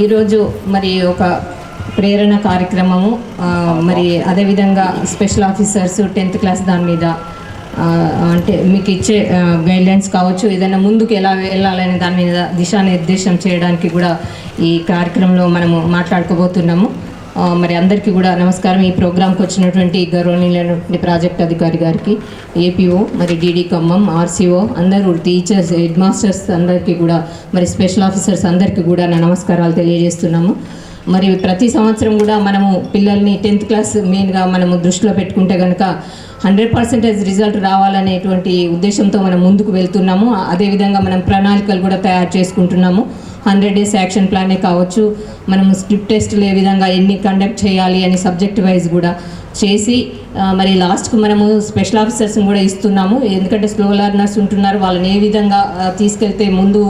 ఈరోజు మరి ఒక ప్రేరణ కార్యక్రమము. మరి అదేవిధంగా స్పెషల్ ఆఫీసర్స్ టెన్త్ క్లాస్ దాని మీద అంటే మీకు ఇచ్చే గైడ్లైన్స్ కావచ్చు ఏదైనా ముందుకు ఎలా వెళ్ళాలనే దాని మీద దిశానిర్దేశం చేయడానికి కూడా ఈ కార్యక్రమంలో మనము మాట్లాడుకోబోతున్నాము. మరి అందరికీ కూడా నమస్కారం. ఈ ప్రోగ్రాంకి వచ్చినటువంటి గౌరవనీయులైనటువంటి ప్రాజెక్ట్ అధికారి గారికి ఏపీఓ మరి డీడీ ఖమ్మం ఆర్సీఓ అందరూ టీచర్స్ హెడ్ మాస్టర్స్ అందరికీ కూడా మరి స్పెషల్ ఆఫీసర్స్ అందరికీ కూడా నా నమస్కారాలు తెలియజేస్తున్నాము. మరి ప్రతి సంవత్సరం కూడా మనము పిల్లల్ని టెన్త్ క్లాస్ మెయిన్గా మనము దృష్టిలో పెట్టుకుంటే కనుక హండ్రెడ్ పర్సెంటేజ్ రిజల్ట్ రావాలనేటువంటి ఉద్దేశంతో మనం ముందుకు వెళ్తున్నాము. అదేవిధంగా మనం ప్రణాళికలు కూడా తయారు చేసుకుంటున్నాము. హండ్రెడ్ డేస్ యాక్షన్ ప్లానే కావచ్చు. మనము స్క్రిప్ట్ టెస్టులు ఏ విధంగా ఎన్ని కండక్ట్ చేయాలి అని సబ్జెక్ట్ వైజ్ కూడా చేసి మరి లాస్ట్కు మనము స్పెషల్ ఆఫీసర్స్ని కూడా ఇస్తున్నాము. ఎందుకంటే స్లో లర్నర్స్ ఉంటున్నారు. వాళ్ళని ఏ విధంగా తీసుకెళ్తే ముందు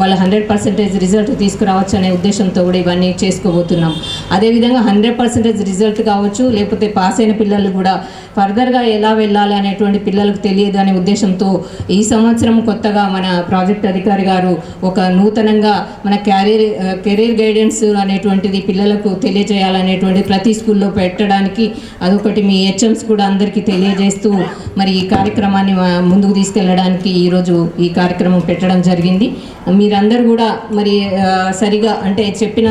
వాళ్ళ హండ్రెడ్ పర్సెంటేజ్ రిజల్ట్ తీసుకురావచ్చు అనే ఉద్దేశంతో కూడా ఇవన్నీ చేసుకోబోతున్నాం. అదేవిధంగా హండ్రెడ్ పర్సెంటేజ్ రిజల్ట్ కావచ్చు లేకపోతే పాస్ అయిన పిల్లలు కూడా ఫర్దర్గా ఎలా వెళ్ళాలి అనేటువంటి పిల్లలకు తెలియదు అనే ఉద్దేశంతో ఈ సంవత్సరం కొత్తగా మన ప్రాజెక్ట్ అధికారి గారు ఒక నూతనంగా మన క్యారియర్ కెరీర్ గైడెన్స్ అనేటువంటిది పిల్లలకు తెలియజేయాలనేటువంటి ప్రతి స్కూల్లో పెట్టడానికి అదొకటి మీ హెచ్ఎంస్ కూడా అందరికీ తెలియజేస్తూ మరి ఈ కార్యక్రమాన్ని ముందుకు తీసుకెళ్ళడానికి ఈరోజు ఈ కార్యక్రమం పెట్టడం జరిగింది. మీరందరూ కూడా మరి సరిగా అంటే చెప్పిన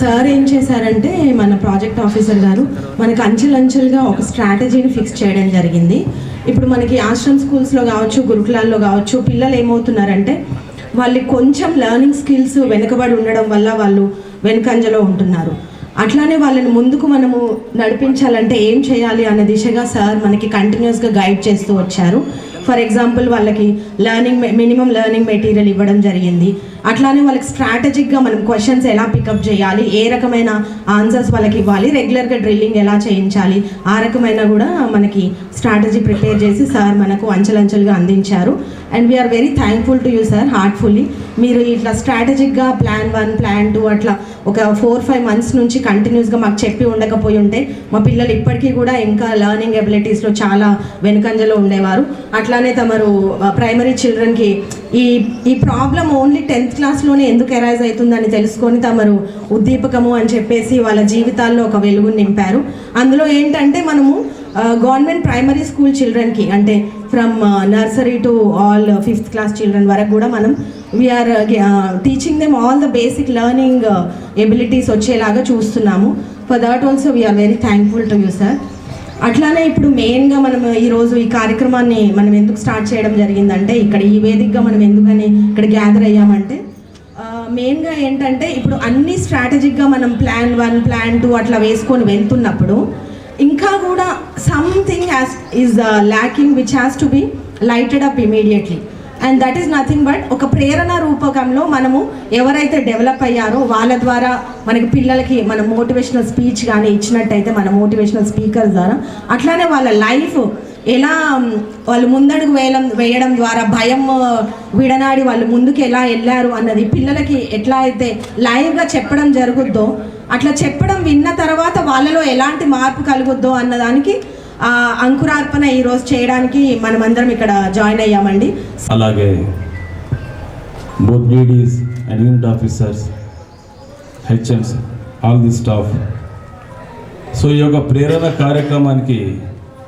సార్ ఏం చేశారంటే మన ప్రాజెక్ట్ ఆఫీసర్ గారు మనకు అంచెలంచెలుగా ఒక స్ట్రాటజీని ఫిక్స్ చేయడం జరిగింది. ఇప్పుడు మనకి ఆశ్రమ్ స్కూల్స్లో కావచ్చు గురుకులాల్లో కావచ్చు పిల్లలు ఏమవుతున్నారంటే వాళ్ళు కొంచెం లెర్నింగ్ స్కిల్స్ వెనుకబడి ఉండడం వల్ల వాళ్ళు వెనుకంజలో ఉంటున్నారు. అట్లానే వాళ్ళని ముందుకు మనము నడిపించాలంటే ఏం చేయాలి అన్న దిశగా సార్ మనకి కంటిన్యూస్గా గైడ్ చేస్తూ వచ్చారు. ఫర్ ఎగ్జాంపుల్ వాళ్ళకి లెర్నింగ్ మినిమం లెర్నింగ్ మెటీరియల్ ఇవ్వడం జరిగింది. అట్లానే వాళ్ళకి స్ట్రాటజిక్గా మనం క్వశ్చన్స్ ఎలా పికప్ చేయాలి ఏ రకమైన ఆన్సర్స్ వాళ్ళకి ఇవ్వాలి రెగ్యులర్గా డ్రిల్లింగ్ ఎలా చేయించాలి ఆ రకమైన కూడా మనకి స్ట్రాటజీ ప్రిపేర్ చేసి సార్ మనకు అంచెలంచెలుగా అందించారు. And we are very thankful to you sir heartfully మీరు ఇట్లా స్ట్రాటజిక్గా ప్లాన్ వన్ ప్లాన్ టూ అట్లా ఒక ఫోర్ ఫైవ్ మంత్స్ నుంచి కంటిన్యూస్గా మాకు చెప్పి ఉండకపోయి ఉంటే మా పిల్లలు ఇప్పటికీ కూడా ఇంకా లెర్నింగ్ ఎబిలిటీస్లో చాలా వెనుకంజలో ఉండేవారు. అట్లానే తమరు ప్రైమరీ చిల్డ్రన్కి ఈ ఈ ప్రాబ్లం ఓన్లీ టెన్త్ క్లాస్లోనే ఎందుకు ఎరైజ్ అవుతుందని తెలుసుకొని తమరు ఉద్దీపకము అని చెప్పేసి వాళ్ళ జీవితాల్లో ఒక వెలుగుని నింపారు. అందులో ఏంటంటే మనము గవర్నమెంట్ ప్రైమరీ స్కూల్ చిల్డ్రన్కి అంటే from nursery to all fifth class children వరకు కూడా మనం we are teaching them all the basic learning abilities వచ్చేలాగా చూస్తున్నాము. For that also we are very thankful to you sir అట్లానే ఇప్పుడు మెయిన్గా మనం ఈరోజు ఈ కార్యక్రమాన్ని మనం ఎందుకు స్టార్ట్ చేయడం జరిగిందంటే ఇక్కడ ఈ వేదికగా మనం ఎందుకని ఇక్కడ గ్యాదర్ అయ్యామంటే మెయిన్గా ఏంటంటే ఇప్పుడు అన్ని స్ట్రాటజిక్గా మనం ప్లాన్ వన్ ప్లాన్ టూ అట్లా వేసుకొని వెళ్తున్నప్పుడు ఇంకా కూడా something has is lacking which has to be lighted up immediately and that is nothing but ఒక ప్రేరణ రూపకంలో మనము ఎవరైతే డెవలప్ అయ్యారో వాళ్ళ ద్వారా మనకి పిల్లలకి మన మోటివేషనల్ స్పీచ్ కానీ ఇచ్చినట్టయితే మన మోటివేషనల్ స్పీకర్ ద్వారా అట్లానే వాళ్ళ లైఫ్ ఎలా వాళ్ళు ముందడుగు వేయడం వేయడం ద్వారా భయం విడనాడి వాళ్ళు ముందుకు ఎలా వెళ్ళారు అన్నది పిల్లలకి ఎట్లా అయితే లైవ్గా చెప్పడం జరుగుద్దో అట్లా చెప్పడం విన్న తర్వాత వాళ్ళలో ఎలాంటి మార్పు కలుగుద్దో అన్నదానికి అంకురార్పణ ఈరోజు చేయడానికి మనమందరం ఇక్కడ జాయిన్ అయ్యామండి. అలాగే both ladies and unit officers HMs all the staff. So ఈ యొక్క ప్రేరణ కార్యక్రమానికి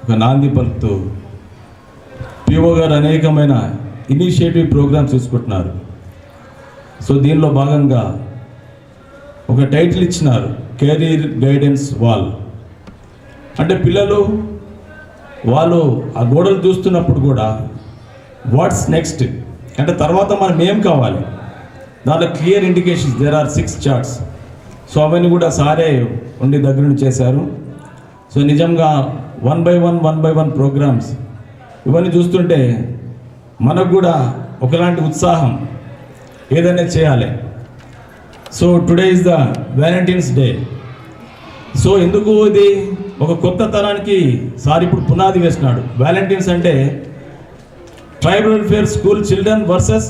ఒక నాంది పలుకుతూ పిఓ గారు అనేకమైన ఇనిషియేటివ్ ప్రోగ్రామ్స్ తీసుకుంటున్నారు సో దీనిలో భాగంగా ఒక టైటిల్ ఇచ్చినారు కెరీర్ గైడెన్స్ వాల్. అంటే పిల్లలు వాళ్ళు ఆ గోడలు చూస్తున్నప్పుడు కూడా వాట్స్ నెక్స్ట్ అంటే తర్వాత మనం ఏం కావాలి? దాంట్లో clear indications. There are six charts so అవన్నీ కూడా సారే ఉండి దగ్గర నుండి చేశారు. సో నిజంగా one by one one by one programs ఇవన్నీ చూస్తుంటే మనకు కూడా ఒకలాంటి ఉత్సాహం ఏదైనా చేయాలి. So today is the Valentine's day. So ఎందుకు ఇది? ఒక కొత్త తరానికి సార్ ఇప్పుడు పునాది వేసినాడు. వ్యాలంటీన్స్ అంటే tribal welfare school children versus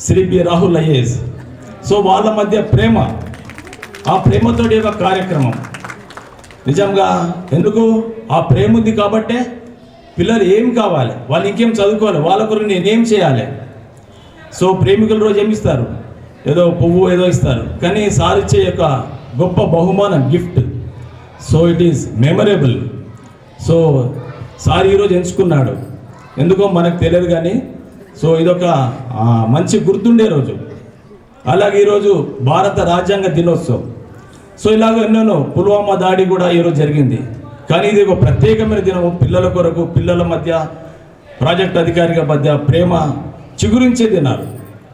Shri B Rahul IAS. So వాళ్ళ మధ్య ప్రేమ ఆ ప్రేమతోటి ఒక కార్యక్రమం. నిజంగా ఎందుకు? ఆ ప్రేమ ఉంది కాబట్టే పిల్లలు ఏం కావాలి? వాళ్ళు ఇంకేం చదువుకోవాలి? వాళ్ళ కొరకు నేనేం చేయాలి? సో ప్రేమికుల రోజు ఏమి ఇస్తారు? ఏదో పువ్వు ఏదో ఇస్తారు. కానీ సార్ ఇచ్చే యొక్క గొప్ప బహుమానం gift so it is memorable so sir ఈరోజు ఎంచుకున్నాడు. ఎందుకో మనకు తెలియదు కానీ సో ఇదొక మంచి గుర్తుండే రోజు. అలాగే ఈరోజు భారత రాజ్యాంగ దినోత్సవం. సో ఇలాగ ఎన్నెన్నో పుల్వామా దాడి కూడా ఈరోజు జరిగింది. కానీ ఇది ఒక ప్రత్యేకమైన దినం పిల్లల కొరకు పిల్లల మధ్య ప్రాజెక్ట్ అధికారిక మధ్య ప్రేమ చిగురించే దినాలు.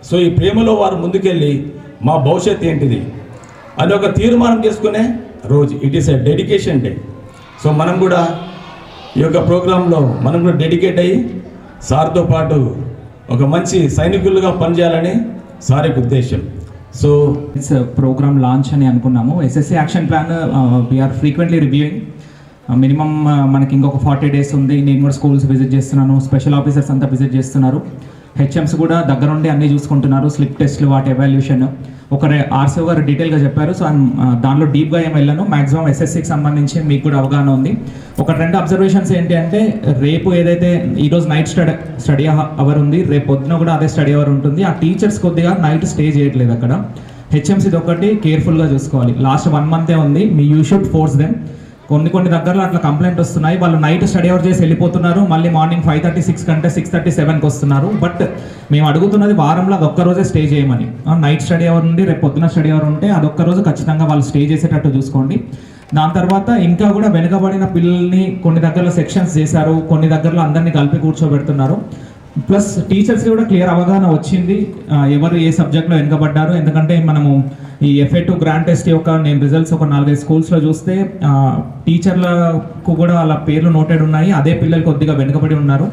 సో ఈ ప్రేమలో వారు ముందుకెళ్ళి మా భవిష్యత్ ఏంటిది? అని ఒక తీర్మానం చేసుకునే రోజు it is a dedication day so మనం కూడా ఈ యొక్క ప్రోగ్రాంలో మనం కూడా డెడికేట్ అయ్యి సార్తో పాటు ఒక మంచి సైనికులుగా పనిచేయాలని సార్ యొక్క ఉద్దేశం సో ఇట్స్ ప్రోగ్రామ్ లాంచ్ అని అనుకున్నాము. SSC action plan we are frequently reviewing minimum మనకి ఇంకొక ఫార్టీ డేస్ ఉంది. నేను కూడా స్కూల్స్ విజిట్ చేస్తున్నాను. స్పెషల్ ఆఫీసర్స్ అంతా విజిట్ చేస్తున్నారు. హెచ్ఎంస్ కూడా దగ్గరుండి అన్నీ చూసుకుంటున్నారు. స్లిప్ టెస్ట్లు వాటి ఎవాల్యూషన్ ఒక ఆర్సీఓ గారు డీటెయిల్గా చెప్పారు. సో దానిలో డీప్గా ఏం వెళ్ళాను. మాక్సిమం ఎస్ఎస్సికి సంబంధించి మీకు కూడా అవగాహన ఉంది. ఒక రెండు అబ్జర్వేషన్స్ ఏంటి అంటే రేపు ఏదైతే ఈరోజు నైట్ స్టడీ స్టడీ అవర్ ఉంది రేపు పొద్దున కూడా అదే స్టడీ అవర్ ఉంటుంది. ఆ టీచర్స్ కొద్దిగా నైట్ స్టే చేయట్లేదు అక్కడ. హెచ్ఎంసీది ఒకటి కేర్ఫుల్గా చూసుకోవాలి. లాస్ట్ వన్ మంతే ఉంది. మీ యూ షుడ్ ఫోర్స్ దెమ్. కొన్ని కొన్ని దగ్గరలో అట్లా కంప్లైంట్ వస్తున్నాయి. వాళ్ళు నైట్ స్టడీ అవర్ చేసి వెళ్ళిపోతున్నారు. మళ్ళీ మార్నింగ్ ఫైవ్ థర్టీ సిక్స్ కంటే సిక్స్ థర్టీ సెవెన్కి వస్తున్నారు. బట్ మేము అడుగుతున్నది వారంలో అది ఒక్క రోజే స్టే చేయమని. నైట్ స్టడీ అవర్ నుండి రేపు పొద్దున స్టడీ అవర్ ఉంటే అదొక్క రోజు ఖచ్చితంగా వాళ్ళు స్టే చేసేటట్టు చూసుకోండి. దాని తర్వాత ఇంకా కూడా వెనుకబడిన పిల్లల్ని కొన్ని దగ్గరలో సెక్షన్స్ చేశారు. కొన్ని దగ్గరలో అందరినీ కలిపి కూర్చోబెడుతున్నారు. ప్లస్ టీచర్స్కి కూడా క్లియర్ అవగాహన వచ్చింది. ఎవరు ఏ సబ్జెక్ట్లో వెనుకబడ్డారు. ఎందుకంటే మనము ఈ ఎఫ్ఏ టు గ్రాండ్ టెస్ట్ యొక్క నేను రిజల్ట్స్ ఒక నాలుగైదు స్కూల్స్లో చూస్తే టీచర్లకు కూడా వాళ్ళ పేర్లు నోటెడ్ ఉన్నాయి. అదే పిల్లలు కొద్దిగా వెనుకబడి ఉన్నారు.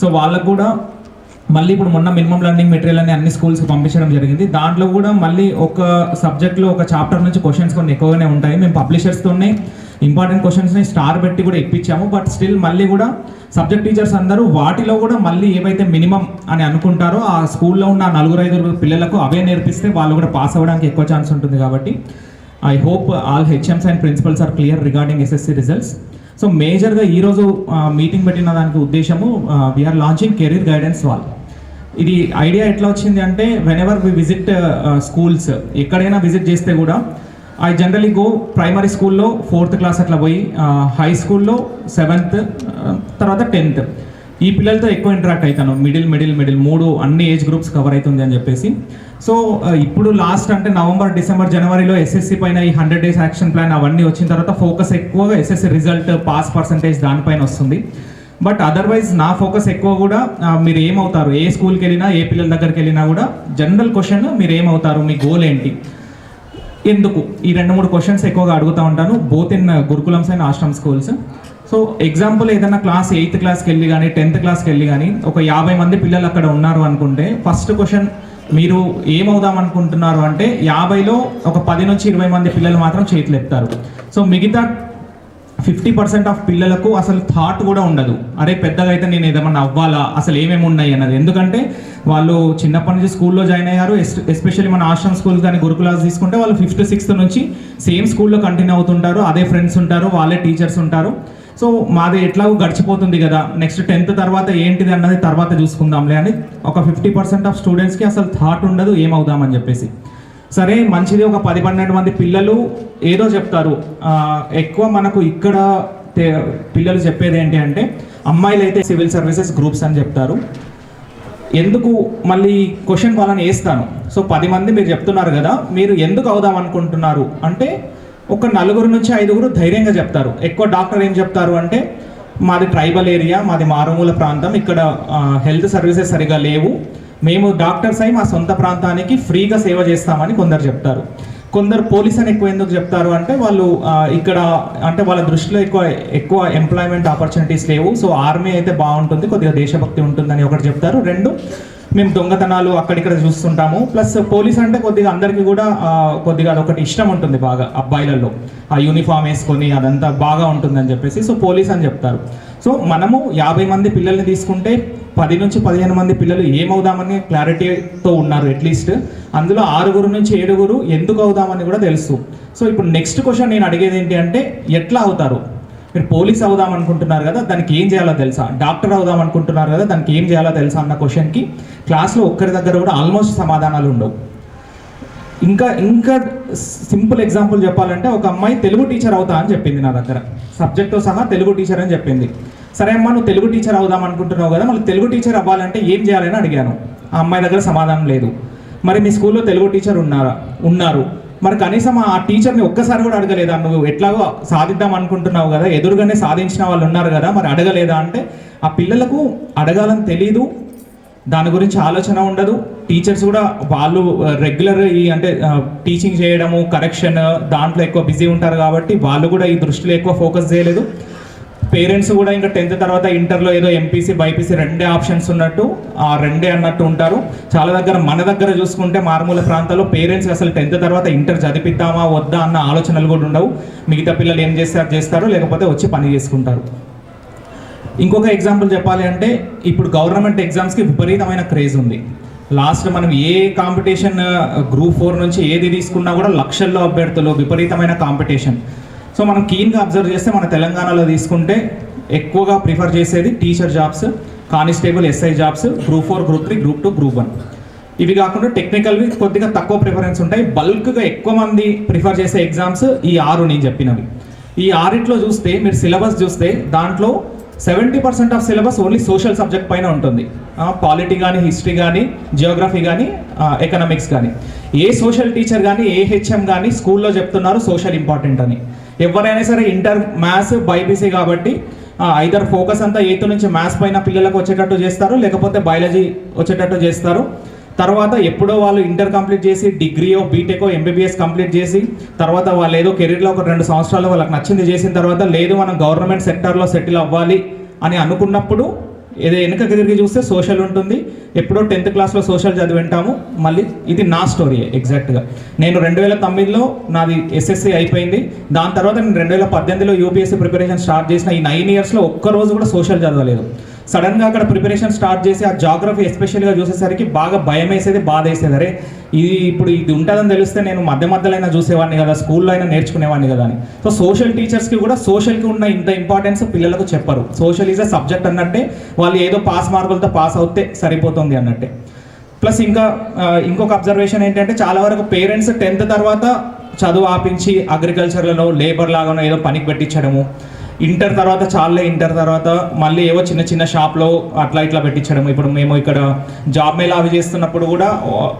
సో వాళ్ళకు కూడా మళ్ళీ ఇప్పుడు మొన్న మినిమం లెర్నింగ్ మెటీరియల్ అని అన్ని స్కూల్స్కి పంపించడం జరిగింది. దాంట్లో కూడా మళ్ళీ ఒక సబ్జెక్ట్లో ఒక చాప్టర్ నుంచి క్వశ్చన్స్ కొన్ని ఎక్కువగానే ఉంటాయి. మేము పబ్లిషర్స్తోనే ఇంపార్టెంట్ క్వశ్చన్స్ని స్టార్ పెట్టి కూడా ఇప్పించాము బట్ స్టిల్ మళ్ళీ కూడా సబ్జెక్ట్ టీచర్స్ అందరూ వాటిలో కూడా మళ్ళీ ఏవైతే మినిమం అని అనుకుంటారో ఆ స్కూల్లో ఉన్న నలుగురు ఐదుగురు పిల్లలకు అవే నేర్పిస్తే వాళ్ళు కూడా పాస్ అవ్వడానికి ఎక్కువ ఛాన్స్ ఉంటుంది కాబట్టి I hope all HMs and principals are clear regarding SSC results so మేజర్గా ఈరోజు మీటింగ్ పెట్టిన దానికి ఉద్దేశము we are launching career guidance wall ఇది ఐడియా ఎట్లా వచ్చింది అంటే whenever we visit schools ఎక్కడైనా విజిట్ చేస్తే కూడా ఐ జనరలీ గో ప్రైమరీ స్కూల్లో ఫోర్త్ క్లాస్ అట్లా పోయి హై స్కూల్లో సెవెంత్ తర్వాత టెన్త్ ఈ పిల్లలతో ఎక్కువ ఇంటరాక్ట్ అవుతాను మిడిల్ మిడిల్ మిడిల్ మూడు అన్ని ఏజ్ గ్రూప్స్ కవర్ అవుతుంది అని చెప్పేసి. సో ఇప్పుడు లాస్ట్ అంటే నవంబర్ డిసెంబర్ జనవరిలో ఎస్ఎస్సి పైన ఈ హండ్రెడ్ డేస్ యాక్షన్ ప్లాన్ అవన్నీ వచ్చిన తర్వాత ఫోకస్ ఎక్కువగా ఎస్ఎస్సి రిజల్ట్ పాస్ పర్సంటేజ్ దానిపైన వస్తుంది. బట్ అదర్వైజ్ నా ఫోకస్ ఎక్కువ కూడా మీరు ఏమవుతారు? ఏ స్కూల్కి వెళ్ళినా ఏ పిల్లల దగ్గరికి వెళ్ళినా కూడా జనరల్ క్వశ్చన్ మీరు ఏమవుతారు? మీ గోల్ ఏంటి? ఎందుకు? ఈ రెండు మూడు క్వశ్చన్స్ ఎక్కువగా అడుగుతూ ఉంటాను. Both in gurukulams and ashram schools so example ఏదైనా క్లాస్ ఎయిత్ క్లాస్కి వెళ్ళి కానీ టెన్త్ క్లాస్కి వెళ్ళి కానీ ఒక యాభై మంది పిల్లలు అక్కడ ఉన్నారు అనుకుంటే ఫస్ట్ క్వశ్చన్ మీరు ఏమవుదాం అనుకుంటున్నారు అంటే యాభైలో ఒక పది నుంచి ఇరవై మంది పిల్లలు మాత్రం చేతులు ఎత్తారు. సో మిగతా ఫిఫ్టీ పర్సెంట్ ఆఫ్ పిల్లలకు అసలు థాట్ కూడా ఉండదు. అరే పెద్దగా అయితే నేను ఏదైనా అవ్వాలా అసలు ఏమేమి ఉన్నాయి అన్నది. ఎందుకంటే వాళ్ళు చిన్నప్పటి నుంచి స్కూల్లో జాయిన్ అయ్యారు. ఎస్పెషల్లీ మన ఆశ్రమ్ స్కూల్ కానీ గురుకులాస్ తీసుకుంటే వాళ్ళు ఫిఫ్త్ సిక్స్త్ నుంచి సేమ్ స్కూల్లో కంటిన్యూ అవుతుంటారు. అదే ఫ్రెండ్స్ ఉంటారు వాళ్ళే టీచర్స్ ఉంటారు. సో మాది ఎట్లాగో గడిచిపోతుంది కదా. నెక్స్ట్ టెన్త్ తర్వాత ఏంటిది అన్నది తర్వాత చూసుకుందాంలే అని ఒక ఫిఫ్టీ పర్సెంట్ ఆఫ్ స్టూడెంట్స్కి అసలు థాట్ ఉండదు ఏమవుదామని చెప్పేసి. సరే మంచిది ఒక పది పన్నెండు మంది పిల్లలు ఏదో చెప్తారు. ఎక్కువ మనకు ఇక్కడ పిల్లలు చెప్పేది ఏంటి అంటే అమ్మాయిలు అయితే సివిల్ సర్వీసెస్ గ్రూప్స్ అని చెప్తారు. ఎందుకు మళ్ళీ క్వశ్చన్ వాళ్ళని వేస్తాను సో పది మంది మీరు చెప్తున్నారు కదా మీరు ఎందుకు అవుదాం అనుకుంటున్నారు? అంటే ఒక నలుగురు నుంచి ఐదుగురు ధైర్యంగా చెప్తారు. ఎక్కువ డాక్టర్ ఏం చెప్తారు అంటే మాది ట్రైబల్ ఏరియా మాది మారుమూల ప్రాంతం ఇక్కడ హెల్త్ సర్వీసెస్ సరిగా లేవు. మేము డాక్టర్స్ అయి మా సొంత ప్రాంతానికి ఫ్రీగా సేవ చేస్తామని కొందరు చెప్తారు. కొందరు పోలీస్ అని ఎక్కువ ఎందుకు చెప్తారు అంటే వాళ్ళు ఇక్కడ అంటే వాళ్ళ దృష్టిలో ఎక్కువ ఎక్కువ ఎంప్లాయ్మెంట్ ఆపర్చునిటీస్ లేవు. సో ఆర్మీ అయితే బాగుంటుంది కొద్దిగా దేశభక్తి ఉంటుందని ఒకటి చెప్తారు. రెండు మేము దొంగతనాలు అక్కడిక్కడ చూస్తుంటాము. ప్లస్ పోలీస్ అంటే కొద్దిగా అందరికీ కూడా కొద్దిగా అదొకటి ఇష్టం ఉంటుంది బాగా అబ్బాయిలలో. ఆ యూనిఫామ్ వేసుకొని అదంతా బాగా ఉంటుందని చెప్పేసి సో పోలీస్ అని చెప్తారు. సో మనము యాభై మంది పిల్లల్ని తీసుకుంటే పది నుంచి పదిహేను మంది పిల్లలు ఏమవుదామని క్లారిటీతో ఉన్నారు అట్లీస్ట్ అందులో ఆరుగురు నుంచి ఏడుగురు ఎందుకు అవుదామని కూడా తెలుసు. సో ఇప్పుడు నెక్స్ట్ క్వశ్చన్ నేను అడిగేది ఏంటి అంటే ఎట్లా అవుతారు? మీరు పోలీస్ అవుదాం అనుకుంటున్నారు కదా దానికి ఏం చేయాలో తెలుసా? డాక్టర్ అవుదాం అనుకుంటున్నారు కదా దానికి ఏం చేయాలో తెలుసా అన్న క్వశ్చన్కి క్లాస్లో ఒక్కరి దగ్గర కూడా ఆల్మోస్ట్ సమాధానాలు ఉండవు. ఇంకా ఇంకా సింపుల్ ఎగ్జాంపుల్ చెప్పాలంటే ఒక అమ్మాయి తెలుగు టీచర్ అవుతా అని చెప్పింది నా దగ్గర. సబ్జెక్ట్తో సహా తెలుగు టీచర్ అని చెప్పింది. సరే అమ్మా నువ్వు తెలుగు టీచర్ అవుదాం అనుకుంటున్నావు కదా మళ్ళీ తెలుగు టీచర్ అవ్వాలంటే ఏం చేయాలని అడిగాను. ఆ అమ్మాయి దగ్గర సమాధానం లేదు. మరి మీ స్కూల్లో తెలుగు టీచర్ ఉన్నారా? ఉన్నారు. మరి కనీసం ఆ టీచర్ని ఒక్కసారి కూడా అడగలేదా? నువ్వు ఎట్లాగో సాధిద్దాం అనుకుంటున్నావు కదా ఎదురుగానే సాధించిన వాళ్ళు ఉన్నారు కదా మరి అడగలేదా అంటే ఆ పిల్లలకు అడగాలని తెలీదు. దాని గురించి ఆలోచన ఉండదు. టీచర్స్ కూడా వాళ్ళు రెగ్యులర్ ఈ అంటే టీచింగ్ చేయడము కరెక్షన్ దాంట్లో ఎక్కువ బిజీ ఉంటారు కాబట్టి వాళ్ళు కూడా ఈ దృష్టిలో ఎక్కువ ఫోకస్ చేయలేదు. పేరెంట్స్ కూడా ఇంకా టెన్త్ తర్వాత ఇంటర్లో ఏదో ఎంపీసీ బైపీసీ రెండే ఆప్షన్స్ ఉన్నట్టు ఆ రెండే అన్నట్టు ఉంటారు. చాలా దగ్గర మన దగ్గర చూసుకుంటే మారుమూల ప్రాంతాల్లో పేరెంట్స్ అసలు టెన్త్ తర్వాత ఇంటర్ చదివిద్దామా వద్దా అన్న ఆలోచనలు కూడా ఉండవు. మిగతా పిల్లలు ఏం చేస్తారు చేస్తారు లేకపోతే వచ్చి పని చేసుకుంటారు. ఇంకొక ఎగ్జాంపుల్ చెప్పాలి అంటే ఇప్పుడు గవర్నమెంట్ ఎగ్జామ్స్కి విపరీతమైన క్రేజ్ ఉంది. లాస్ట్ మనం ఏ కాంపిటీషన్ గ్రూప్ ఫోర్ నుంచి ఏది తీసుకున్నా కూడా లక్షల్లో అభ్యర్థులు విపరీతమైన కాంపిటీషన్ సో మనం కీన్గా అబ్జర్వ్ చేస్తే మన తెలంగాణలో తీసుకుంటే ఎక్కువగా ప్రిఫర్ చేసేది teacher jobs constable SI jobs group four group three group two group one ఇవి కాకుండా టెక్నికల్వి కొద్దిగా తక్కువ ప్రిఫరెన్స్ ఉంటాయి. బల్క్గా ఎక్కువ మంది ప్రిఫర్ చేసే ఎగ్జామ్స్ ఈ ఆరు నేను చెప్పినవి. ఈ ఆరిట్లో చూస్తే మీరు సిలబస్ చూస్తే దాంట్లో seventy percent of syllabus only social subject పైన ఉంటుంది. పాలిటీ కానీ హిస్టరీ కానీ జియోగ్రఫీ కానీ ఎకనామిక్స్ కానీ ఏ సోషల్ టీచర్ కానీ ఏ హెచ్ఎం కానీ స్కూల్లో చెప్తున్నారు సోషల్ ఇంపార్టెంట్ అని. ఎవరైనా సరే ఇంటర్ మ్యాథ్స్ బైపీసీ కాబట్టి ఐదర్ ఫోకస్ అంతా ఎయిత్ నుంచి మ్యాథ్స్ పైన పిల్లలకు వచ్చేటట్టు చేస్తారు లేకపోతే బయాలజీ వచ్చేటట్టు చేస్తారు. తర్వాత ఎప్పుడో వాళ్ళు ఇంటర్ కంప్లీట్ చేసి డిగ్రీయో బీటెకో ఎంబీబీఎస్ కంప్లీట్ చేసి తర్వాత వాళ్ళు ఏదో కెరీర్లో ఒక రెండు సంవత్సరాలు వాళ్ళకి నచ్చింది చేసిన తర్వాత లేదు మనం గవర్నమెంట్ సెక్టర్లో సెటిల్ అవ్వాలి అని అనుకున్నప్పుడు ఏదో వెనుక తిరిగి చూస్తే సోషల్ ఉంటుంది. ఎప్పుడో టెన్త్ క్లాస్లో సోషల్ చదివింటాము మళ్ళీ ఇది నా స్టోరీ ఎగ్జాక్ట్గా. నేను రెండు వేల తొమ్మిదిలో నాది ఎస్ఎస్సి అయిపోయింది. దాని తర్వాత నేను రెండు వేల పద్దెనిమిదిలో యూపీఎస్సీ ప్రిపరేషన్ స్టార్ట్ చేసిన ఈ నైన్ ఇయర్స్లో ఒక్క రోజు కూడా సోషల్ చదవలేదు. సడన్గా అక్కడ ప్రిపరేషన్ స్టార్ట్ చేసి ఆ జాగ్రఫీ ఎస్పెషల్గా చూసేసరికి బాగా భయం వేసేది బాధ వేసేది అరే ఇది ఇప్పుడు ఇది ఉంటుందని తెలిస్తే నేను మధ్య మధ్యలో అయినా చూసేవాడిని కదా స్కూల్లో అయినా నేర్చుకునేవాడిని కదా అని. సో సోషల్ టీచర్స్కి కూడా సోషల్కి ఉన్న ఇంత ఇంపార్టెన్స్ పిల్లలకు చెప్పరు. సోషల్ ఈజ్ అ సబ్జెక్ట్ అన్నట్టే వాళ్ళు ఏదో పాస్ మార్కులతో పాస్ అవుతే సరిపోతుంది అన్నట్టే. ప్లస్ ఇంకా ఇంకొక అబ్జర్వేషన్ ఏంటంటే చాలా వరకు పేరెంట్స్ టెన్త్ తర్వాత చదువు ఆపించి అగ్రికల్చర్లలో లేబర్ లాగానో ఏదో పనికి పెట్టించడము. ఇంటర్ తర్వాత చాలే ఇంటర్ తర్వాత మళ్ళీ ఏవో చిన్న చిన్న షాప్లో అట్లా ఇట్లా పెట్టించడం ఇప్పుడు మేము ఇక్కడ జాబ్ మేళ అవి చేస్తున్నప్పుడు కూడా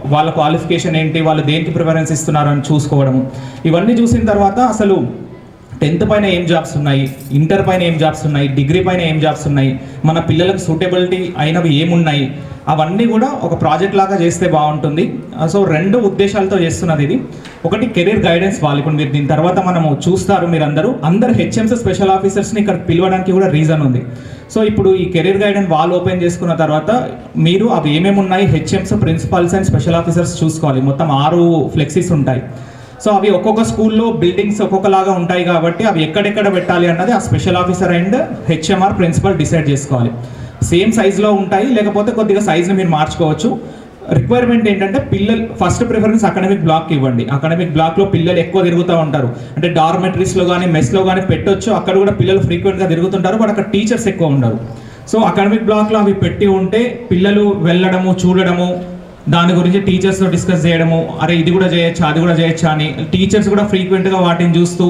వాళ్ళ క్వాలిఫికేషన్ ఏంటి వాళ్ళు దేనికి ప్రిఫరెన్స్ ఇస్తున్నారు అని చూసుకోవడం ఇవన్నీ చూసిన తర్వాత అసలు టెన్త్ పైన ఏం జాబ్స్ ఉన్నాయి? ఇంటర్ పైన ఏం జాబ్స్ ఉన్నాయి? డిగ్రీ పైన ఏం జాబ్స్ ఉన్నాయి? మన పిల్లలకు సూటబిలిటీ అయినవి ఏమున్నాయి? అవన్నీ కూడా ఒక ప్రాజెక్ట్ లాగా చేస్తే బాగుంటుంది. సో రెండు ఉద్దేశాలతో చేస్తున్నది ఇది. ఒకటి కెరీర్ గైడెన్స్ వాళ్ళు. ఇప్పుడు మీరు దీని తర్వాత మనము చూస్తారు మీరు అందరూ అందరు హెచ్ఎంస్ స్పెషల్ ఆఫీసర్స్ని ఇక్కడ పిలవడానికి కూడా రీజన్ ఉంది. సో ఇప్పుడు ఈ కెరీర్ గైడెన్స్ వాళ్ళు ఓపెన్ చేసుకున్న తర్వాత మీరు అవి ఏమేమి ఉన్నాయి HMs principals and special officers చూసుకోవాలి. మొత్తం ఆరు ఫ్లెక్సీస్ ఉంటాయి. సో అవి ఒక్కొక్క స్కూల్లో బిల్డింగ్స్ ఒక్కొక్కలాగా ఉంటాయి కాబట్టి అవి ఎక్కడెక్కడ పెట్టాలి అన్నది ఆ special officer and HM or principal decide చేసుకోవాలి. సేమ్ సైజులో ఉంటాయి లేకపోతే కొద్దిగా సైజ్ని మీరు మార్చుకోవచ్చు. రిక్వైర్మెంట్ ఏంటంటే పిల్లలు ఫస్ట్ ప్రిఫరెన్స్ అకాడమిక్ బ్లాక్ ఇవ్వండి. అకాడమిక్ బ్లాక్లో పిల్లలు ఎక్కువ తిరుగుతూ ఉంటారు. అంటే డార్మెటరీస్లో కానీ మెస్లో కానీ పెట్టొచ్చు. అక్కడ కూడా పిల్లలు ఫ్రీక్వెంట్గా తిరుగుతుంటారు బట్ అక్కడ టీచర్స్ ఎక్కువ ఉండరు. సో అకాడమిక్ బ్లాక్లో అవి పెట్టి ఉంటే పిల్లలు వెళ్ళడము చూడడము దాని గురించి టీచర్స్తో డిస్కస్ చేయడము అరే ఇది కూడా చేయొచ్చా అది కూడా చేయొచ్చా అని టీచర్స్ కూడా ఫ్రీక్వెంట్గా వాటిని చూస్తూ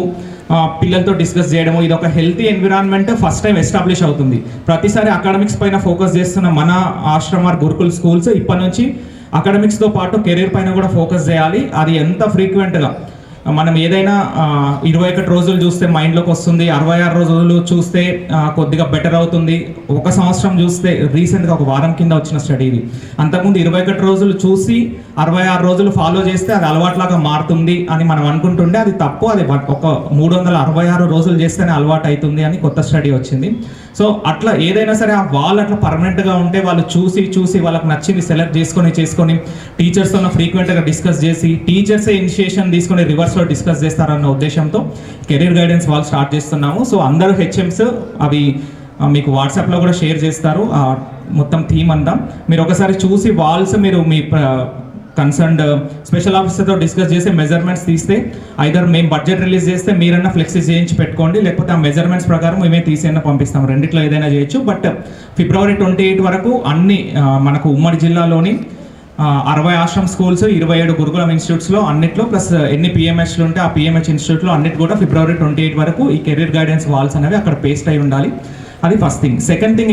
పిల్లలతో డిస్కస్ చేయడము. ఇది ఒక healthy environment first time establish అవుతుంది. ప్రతిసారి అకాడమిక్స్ పైన ఫోకస్ చేస్తున్న మన ఆశ్రమ గురుకుల్ స్కూల్స్ ఇప్పటి నుంచి అకాడమిక్స్తో పాటు కెరీర్ పైన కూడా ఫోకస్ చేయాలి. అది ఎంత ఫ్రీక్వెంట్గా మనం ఏదైనా ఇరవై ఒకటి రోజులు చూస్తే మైండ్లోకి వస్తుంది అరవై ఆరు రోజులు చూస్తే కొద్దిగా బెటర్ అవుతుంది. ఒక సంవత్సరం చూస్తే రీసెంట్గా ఒక వారం కింద వచ్చిన స్టడీ ఇది. అంతకుముందు ఇరవై ఒకటి రోజులు చూసి అరవై ఆరు రోజులు ఫాలో చేస్తే అది అలవాట్లాగా మారుతుంది అని మనం అనుకుంటుండే అది తప్పు. అది ఒక మూడు వందల అరవై ఆరు రోజులు చేస్తేనే అలవాటు అవుతుంది అని కొత్త స్టడీ వచ్చింది. సో అట్లా ఏదైనా సరే ఆ వాళ్ళు అట్లా పర్మనెంట్గా ఉంటే వాళ్ళు చూసి చూసి వాళ్ళకి నచ్చింది సెలెక్ట్ చేసుకొని చేసుకొని టీచర్స్తో ఫ్రీక్వెంట్గా డిస్కస్ చేసి టీచర్సే ఇనిషియేషన్ తీసుకొని రివర్స్లో డిస్కస్ చేస్తారన్న ఉద్దేశంతో కెరీర్ గైడెన్స్ వాళ్ళు స్టార్ట్ చేస్తున్నాము. సో అందరూ హెచ్ఎంస్ అవి మీకు వాట్సాప్లో కూడా షేర్ చేస్తారు. మొత్తం థీమ్ అంతా. మీరు ఒకసారి చూసి వాల్స్ మీరు మీ కన్సర్న్డ్ స్పెషల్ ఆఫీసర్తో డిస్కస్ చేసి మెజర్మెంట్స్ తీస్తే ఐదర్ మేము బడ్జెట్ రిలీజ్ చేస్తే మీరన్నా ఫ్లెక్సీస్ చేయించి పెట్టుకోండి లేకపోతే ఆ మెజర్మెంట్స్ ప్రకారం మేమే తీసేనా పంపిస్తాం. రెండిట్లో ఏదైనా చేయొచ్చు బట్ ఫిబ్రవరి ట్వంటీ ఎయిట్ వరకు అన్ని మనకు ఉమ్మడి జిల్లాలోని అరవై ఆశ్రమ్ స్కూల్స్ ఇరవై ఏడు గురుకులం ఇన్స్టిట్యూట్స్లో అన్నిట్లో ప్లస్ ఎన్ని పిఎంహెచ్లు ఉంటే ఆ పిఎంహెచ్ ఇన్స్టిట్యూట్లో అన్నిటి కూడా ఫిబ్రవరి ట్వంటీ ఎయిట్ వరకు ఈ కెరీర్ గైడెన్స్ వాల్స్ అనేవి అక్కడ పేస్ట్ అయి ఉండాలి. అది ఫస్ట్ థింగ్ సెకండ్ థింగ్